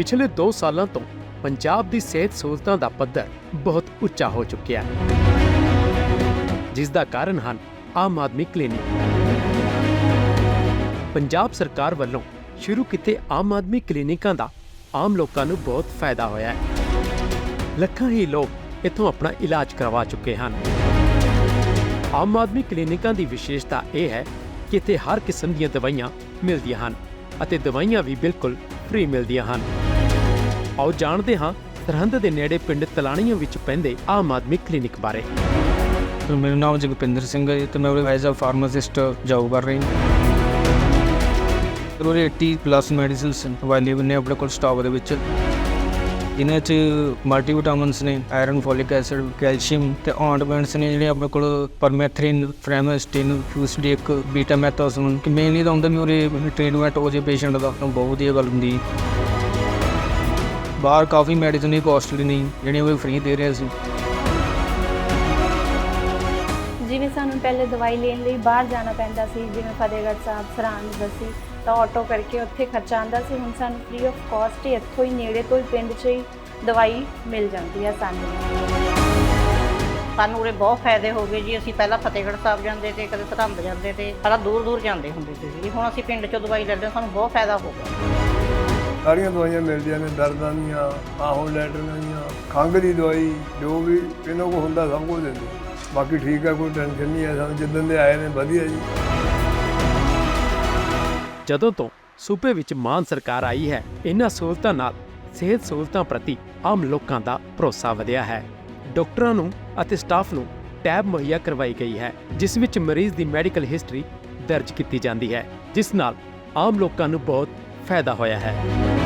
ਪਿਛਲੇ 2 ਸਾਲਾਂ ਤੋਂ ਪੰਜਾਬ ਦੀ ਸਿਹਤ ਸਹੂਲਤਾਂ ਦਾ ਪੱਧਰ ਬਹੁਤ ਉੱਚਾ ਹੋ ਚੁੱਕਿਆ ਹੈ। ਜਿਸ ਦਾ ਕਾਰਨ ਹਨ ਆਮ ਆਦਮੀ ਕਲੀਨਿਕ। ਪੰਜਾਬ ਸਰਕਾਰ ਵੱਲੋਂ ਸ਼ੁਰੂ ਕੀਤੇ ਆਮ ਆਦਮੀ ਕਲੀਨਿਕਾਂ ਦਾ ਆਮ ਲੋਕਾਂ ਨੂੰ ਬਹੁਤ ਫਾਇਦਾ ਹੋਇਆ ਹੈ। ਲੱਖਾਂ ਹੀ ਲੋਕ ਇੱਥੋਂ ਆਪਣਾ ਇਲਾਜ ਕਰਵਾ ਚੁੱਕੇ ਹਨ। ਆਮ ਆਦਮੀ ਕਲੀਨਿਕਾਂ ਦੀ ਵਿਸ਼ੇਸ਼ਤਾ ਇਹ ਹੈ ਕਿ ਇੱਥੇ ਹਰ ਕਿਸਮ ਦੀਆਂ ਦਵਾਈਆਂ ਮਿਲਦੀਆਂ ਹਨ ਅਤੇ ਦਵਾਈਆਂ ਵੀ ਬਿਲਕੁਲ ਫ੍ਰੀ ਮਿਲਦੀਆਂ ਹਨ। ਆਓ ਜਾਣਦੇ ਹਾਂ ਸਰਹੰਦ ਦੇ ਨੇੜੇ ਪਿੰਡ ਤਲਾਣੀਆਂ ਵਿੱਚ ਪੈਂਦੇ ਆਮ ਆਦਮੀ ਕਲੀਨਿਕ ਬਾਰੇ। ਮੇਰਾ ਨਾਮ ਜਗਪਿੰਦਰ ਸਿੰਘ ਹੈ ਜੀ ਤੇ ਮੈਂ ਉਹਦੇ ਐਜ਼ ਅ ਫਾਰਮਾਸਿਸਟ ਜੌਬ ਕਰ ਰਹੀ ਹਾਂ। ਤੇ ਉਰੇ 80 ਪਲੱਸ ਮੈਡੀਸਿਨਸ ਅਵੇਲੇਬਲ ਨੇ ਆਪਣੇ ਕੋਲ ਸਟਾਕ ਦੇ ਵਿੱਚ। ਇਹਨਾਂ 'ਚ ਮਲਟੀਵਿਟਾਮਿਨਸ ਨੇ ਆਇਰਨ ਫੋਲਿਕ ਐਸਿਡ ਕੈਲਸ਼ੀਅਮ ਤੇ ਆਉਂਟਮੈਂਟਸ ਨੇ ਜਿਹੜੇ ਆਪਣੇ ਕੋਲ ਪਰਮੈਥਰਿਨ ਫ੍ਰੈਮਸਟਿਨ ਫਿਊਸਡਿਕ ਬੀਟਾ ਮੈਥੋਸਨ ਕਿ ਮੇਨਲੀ ਤਾਂ ਹੁੰਦਾ ਵੀ ਉਰੇ ਟ੍ਰੀਟਮੈਂਟ ਹੋ ਜੇ ਪੇਸ਼ੈਂਟ ਦਾ ਬਹੁਤ ਵਧੀਆ ਗੱਲ ਹੁੰਦੀ ਹੈ। ਬਾਹਰ ਕਾਫੀ ਮੈਡੀਸਨ ਹੀ ਕਾਸਟਲੀ ਨਹੀਂ ਜਿਹੜੀਆਂ ਉਹ ਫ੍ਰੀ ਦੇ ਰਹੇ ਸੀ। ਜਿਵੇਂ ਸਾਨੂੰ ਪਹਿਲੇ ਦਵਾਈ ਲੈਣ ਲਈ ਬਾਹਰ ਜਾਣਾ ਪੈਂਦਾ ਸੀ ਜਿਵੇਂ ਫਤਿਹਗੜ੍ਹ ਸਾਹਿਬ ਸਰਹੰਦ ਦਸੀ ਤਾਂ ਆਟੋ ਕਰਕੇ ਉੱਥੇ ਖਰਚਾ ਆਉਂਦਾ ਸੀ। ਹੁਣ ਸਾਨੂੰ ਫ੍ਰੀ ਆਫ ਕਾਸਟ ਹੀ ਇੱਥੋਂ ਹੀ ਨੇੜੇ ਤੋਂ ਹੀ ਪਿੰਡ 'ਚ ਹੀ ਦਵਾਈ ਮਿਲ ਜਾਂਦੀ ਹੈ ਸਾਨੂੰ। ਸਾਨੂੰ ਉਰੇ ਬਹੁਤ ਫਾਇਦੇ ਹੋ ਗਏ ਜੀ। ਅਸੀਂ ਪਹਿਲਾਂ ਫਤਿਹਗੜ੍ਹ ਸਾਹਿਬ ਜਾਂਦੇ ਤੇ ਕਦੇ ਸਰਹੰਦ ਜਾਂਦੇ ਤੇ ਪਹਿਲਾਂ ਦੂਰ ਦੂਰ ਜਾਂਦੇ ਹੁੰਦੇ ਸੀ ਜੀ। ਹੁਣ ਅਸੀਂ ਪਿੰਡ 'ਚੋਂ ਦਵਾਈ ਲੈਂਦੇ ਹਾਂ, ਸਾਨੂੰ ਬਹੁਤ ਫਾਇਦਾ ਹੋ ਗਿਆ। ਸਾਰੀਆਂ ਦਵਾਈਆਂ ਮਿਲਦੀਆਂ ਨੇ, ਦਰਦਾਂ ਦੀਆਂ, ਆਹੋ ਲੈਟਰਾਂ ਦੀਆਂ, ਖੰਘ ਦੀ ਦਵਾਈ, ਜੋ ਵੀ ਇਹਨਾਂ ਕੋਲ ਹੁੰਦਾ ਸਭ ਕੁਝ ਦਿੰਦੇ ਬਾਕੀ ਠੀਕ ਆ, ਕੋਈ ਟੈਨਸ਼ਨ ਨਹੀਂ ਹੈ, ਸਾਨੂੰ ਜਿੱਦਣ ਦੇ ਆਏ ਨੇ, ਵਧੀਆ ਜੀ। ਜਦੋਂ ਤੋਂ ਸੂਬੇ ਵਿੱਚ ਮਾਨ ਸਰਕਾਰ ਆਈ ਹੈ, ਇਹਨਾਂ ਸਹੂਲਤਾਂ ਨਾਲ ਸਿਹਤ ਸਹੂਲਤਾਂ ਪ੍ਰਤੀ ਆਮ ਲੋਕਾਂ ਦਾ ਭਰੋਸਾ ਵਧਿਆ ਹੈ। ਡਾਕਟਰਾਂ ਨੂੰ ਅਤੇ ਸਟਾਫ ਨੂੰ ਟੈਬ ਮੁਹੱਈਆ ਕਰਵਾਈ ਗਈ ਹੈ, ਜਿਸ ਵਿੱਚ ਮਰੀਜ਼ ਦੀ ਮੈਡੀਕਲ ਹਿਸਟਰੀ ਦਰਜ ਕੀਤੀ ਜਾਂਦੀ ਹੈ, ਜਿਸ ਨਾਲ ਆਮ ਲੋਕਾਂ ਨੂੰ ਬਹੁਤ ਫਾਇਦਾ ਹੋਇਆ ਹੈ।